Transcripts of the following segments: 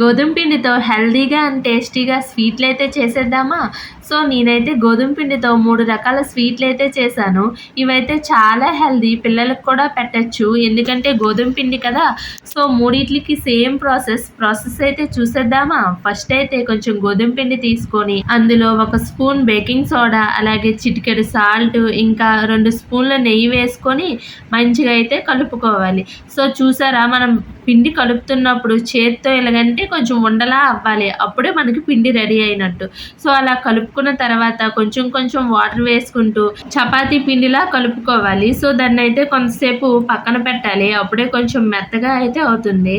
గోధుమ పిండితో హెల్దీగా అండ్ టేస్టీగా స్వీట్లు అయితే చేసేద్దామా? సో నేనైతే గోధుమ పిండితో మూడు రకాల స్వీట్లు అయితే చేశాను. ఇవైతే చాలా హెల్దీ పిల్లలకు కూడా పెట్టచ్చు. ఎందుకంటే గోధుమ పిండి కదా. సో మూడిట్లకి సేమ్ ప్రాసెస్. ప్రాసెస్ అయితే చూసేద్దామా? ఫస్ట్ అయితే కొంచెం గోధుమ పిండి తీసుకొని అందులో ఒక స్పూన్ బేకింగ్ సోడా అలాగే చిటికెడు సాల్ట్ ఇంకా రెండు స్పూన్ల నెయ్యి వేసుకొని మంచిగా అయితే కలుపుకోవాలి. సో చూసారా? మనం పిండి కలుపుతున్నప్పుడు చేత్తో ఎలాగంటే కొంచెం ఉండలా అవ్వాలి. అప్పుడే మనకి పిండి రెడీ అయినట్టు. సో అలా కలుపుకున్న తర్వాత కొంచెం కొంచెం వాటర్ వేసుకుంటూ చపాతీ పిండిలా కలుపుకోవాలి. సో దాన్ని అయితే కొంతసేపు పక్కన పెట్టాలి. అప్పుడే కొంచెం మెత్తగా అయితే అవుతుంది.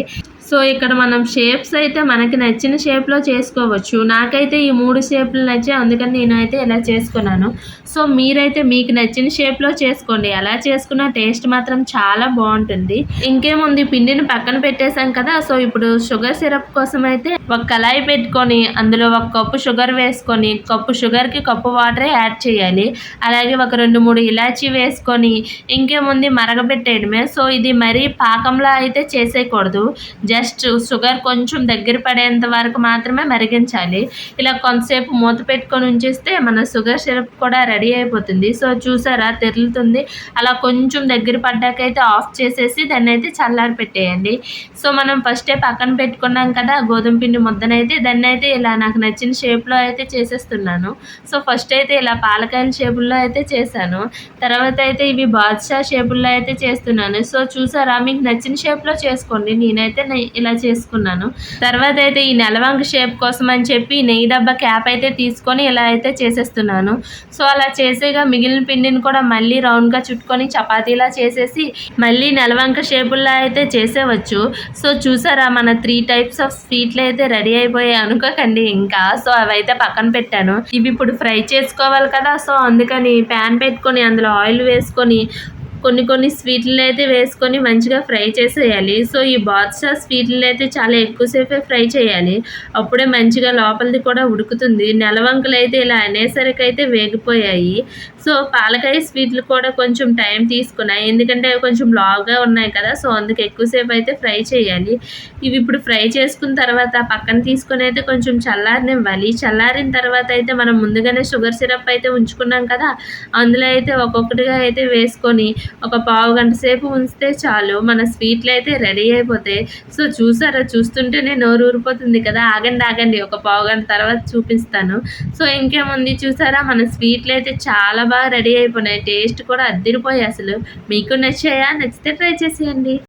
సో ఇక్కడ మనం షేప్స్ అయితే మనకి నచ్చిన షేప్లో చేసుకోవచ్చు. నాకైతే ఈ మూడు షేప్లు నచ్చాయి. అందుకని నేను అయితే ఇలా చేసుకున్నాను. సో మీరైతే మీకు నచ్చిన షేప్లో చేసుకోండి. ఎలా చేసుకున్న టేస్ట్ మాత్రం చాలా బాగుంటుంది. ఇంకేముంది? పిండిని పక్కన పెట్టేశాం కదా. సో ఇప్పుడు షుగర్ సిరప్ కోసం అయితే ఒక కళాయి పెట్టుకొని అందులో ఒక కప్పు షుగర్ వేసుకొని కప్పు షుగర్కి కప్పు వాటరే యాడ్ చేయాలి. అలాగే ఒక రెండు మూడు ఇలాచీ వేసుకొని ఇంకేముంది? మరగబెట్టేయడమే. సో ఇది మరీ పాకంలా అయితే చేసేయకూడదు. జస్ట్ షుగర్ కొంచెం దగ్గర పడేంత వరకు మాత్రమే మరిగించాలి. ఇలా కొంతసేపు మూత పెట్టుకొని ఉంచేస్తే మన షుగర్ సిరప్ కూడా రెడీ అయిపోతుంది. సో చూసారా? తెరులుతుంది. అలా కొంచెం దగ్గర పడ్డాకైతే ఆఫ్ చేసేసి దాన్ని అయితే చల్లారి పెట్టేయండి. సో మనం ఫస్టే పక్కన పెట్టుకున్నాం కదా గోధుమ పిండి ముద్దనైతే దాన్ని అయితే ఇలా నాకు నచ్చిన షేప్లో అయితే చేసేస్తున్నాను. సో ఫస్ట్ అయితే ఇలా పాలకాయల షేపుల్లో అయితే చేశాను. తర్వాత అయితే ఇవి బాద్షా షేపుల్లో అయితే చేస్తున్నాను. సో చూసారా? మీకు నచ్చిన షేప్లో చేసుకోండి. నేనైతే ఇలా చేసుకున్నాను. తర్వాత అయితే ఈ నెలవంక షేప్ కోసం అని చెప్పి నెయ్యి డబ్బా క్యాప్ అయితే తీసుకొని ఇలా అయితే చేసేస్తున్నాను. సో అలా చేసేగా మిగిలిన పిండిని కూడా మళ్ళీ రౌండ్గా చుట్టుకొని చపాతీలా చేసేసి మళ్ళీ నెలవంక షేపుల్లో అయితే చేసేవచ్చు. సో చూసారా మన త్రీ టైప్స్ ఆఫ్ స్వీట్లు అయితే రెడీ అయిపోయాయి అనుకోకండి ఇంకా. సో అవైతే పక్కన పెట్టాను. ఇవి ఇప్పుడు ఫ్రై చేసుకోవాలి కదా. సో అందుకని ప్యాన్ పెట్టుకొని అందులో ఆయిల్ వేసుకొని కొన్ని కొన్ని స్వీట్లు అయితే వేసుకొని మంచిగా ఫ్రై చేసేయాలి. సో ఈ బాద్షా స్వీట్లు అయితే చాలా ఎక్కువసేపే ఫ్రై చేయాలి. అప్పుడే మంచిగా లోపలిది కూడా ఉడుకుతుంది. నెలవంకలు అయితే ఇలా అనేసరికి అయితే వేగిపోయాయి. సో పాలకాయ స్వీట్లు కూడా కొంచెం టైం తీసుకున్నాయి. ఎందుకంటే అవి కొంచెం లావుగా ఉన్నాయి కదా సో అందుకు ఎక్కువసేపు అయితే ఫ్రై చేయాలి. ఇవి ఇప్పుడు ఫ్రై చేసుకున్న తర్వాత పక్కన తీసుకొని అయితే కొంచెం చల్లారనివ్వాలి చల్లారిన తర్వాత అయితే మనం ముందుగానే షుగర్ సిరప్ అయితే ఉంచుకున్నాం కదా అందులో అయితే ఒక్కొక్కటిగా అయితే వేసుకొని ఒక పావు గంట సేపు ఉంచితే చాలు మన స్వీట్లు అయితే రెడీ అయిపోతాయి. సో చూసారా? చూస్తుంటేనే నోరు ఊరిపోతుంది కదా? ఆగండి ఆగండి ఒక పావు గంట తర్వాత చూపిస్తాను. సో ఇంకేముంది చూసారా? మన స్వీట్లు అయితే చాలా బాగా రెడీ అయిపోయినాయి. టేస్ట్ కూడా అద్దిరిపోయాయి అసలు. మీకు నచ్చాయా? నచ్చితే ట్రై చేసేయండి.